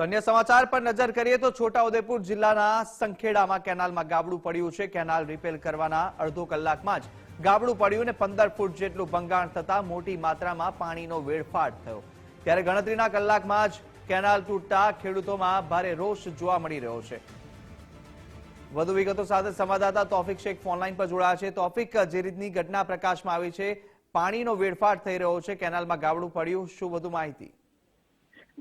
તો અન્ય સમાચાર પર નજર કરીએ તો છોટાઉદેપુર જિલ્લાના સંખેડામાં કેનાલમાં ગાબડું પડ્યું છે. કેનાલ રિપેર કરવાના અડધો કલાકમાં જ ગાબડું પડ્યું ને પંદર ફૂટ જેટલું ભંગાણ થતા મોટી માત્રામાં પાણીનો વેડફાટ થયો. ત્યારે ગણતરીના કલાકમાં જ કેનાલ તૂટતા ખેડૂતોમાં ભારે રોષ જોવા મળી રહ્યો છે. વધુ વિગતો સાથે સંવાદદાતા તોફિક શેખ ફોનલાઈન પર જોડાયા છે. તોફિક, જે રીતની ઘટના પ્રકાશમાં આવી છે, પાણીનો વેડફાટ થઈ રહ્યો છે. કેનાલમાં ગાબડું પડ્યું, શું વધુ માહિતી?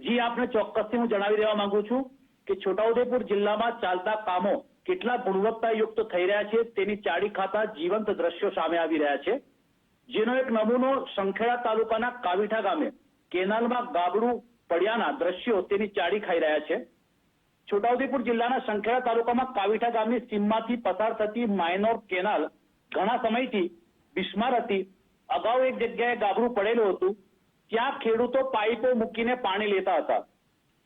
જી, આપને ચોક્કસથી હું જણાવી દેવા માંગુ છું કે છોટાઉદેપુર જિલ્લામાં ચાલતા કામો કેટલા ગુણવત્તાયુક્ત થઈ રહ્યા છે તેની ચાડી ખાતા જીવંત દ્રશ્યો સામે આવી રહ્યા છે. જેનો એક નમૂનો સંખેડા તાલુકાના કાવીઠા ગામે, કેનાલમાં ગાબડું પડ્યાના દ્રશ્યો તેની ચાડી ખાઈ રહ્યા છે. છોટાઉદેપુર જિલ્લાના સંખેડા તાલુકામાં કાવીઠા ગામની સીમમાંથી પસાર થતી માઇનોર કેનાલ ઘણા સમયથી બિસ્માર હતી. અગાઉ એક જગ્યાએ ગાબડું પડેલું હતું. ત્યાં ખેડૂતો પાઇપો મૂકીને પાણી લેતા હતા.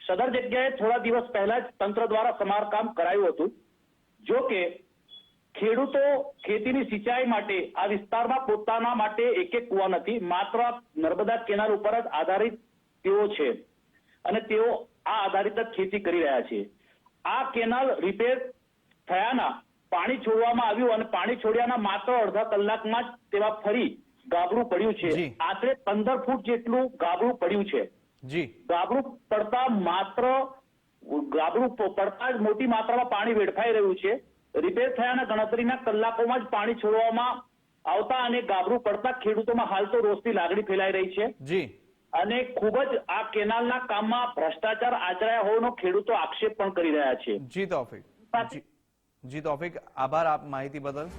સદર જગ્યાએ થોડા દિવસ પહેલા જ તંત્ર દ્વારા સમારકામ કરાયું હતું. જો કે ખેડૂતો ખેતીની સિંચાઈ માટે આ વિસ્તારમાં પોતાના માટે એક એક કુવા નથી, માત્ર નર્મદા કેનાલ ઉપર જ આધારિત તેઓ છે અને તેઓ આ આધારિત જ ખેતી કરી રહ્યા છે. આ કેનાલ રિપેર થયાના પાણી છોડવામાં આવ્યું અને પાણી છોડ્યાના માત્ર અડધા કલાકમાં જ તેવા ફરી ગાબડું પડ્યું છે. આશરે પંદર ફૂટ જેટલું ગાબડું પડ્યું છે. જી. ગાબડું પડતા માત્ર ગાબડું પડતા જ મોટી માત્રામાં પાણી વેડફાઈ રહ્યું છે. રિપેર થયાના ગણતરીના કલાકોમાં જ પાણી છોડવામાં આવતા અને ગાબડું પડતા ખેડૂતોમાં હાલ તો રોષની લાગણી ફેલાઈ રહી છે. જી. અને ખૂબ જ આ કેનાલના કામમાં ભ્રષ્ટાચાર આચરાયા હોવાનો ખેડૂતો આક્ષેપ પણ કરી રહ્યા છે. જી તોફિક. જી તોફિક આભાર આપ માહિતી બદલ.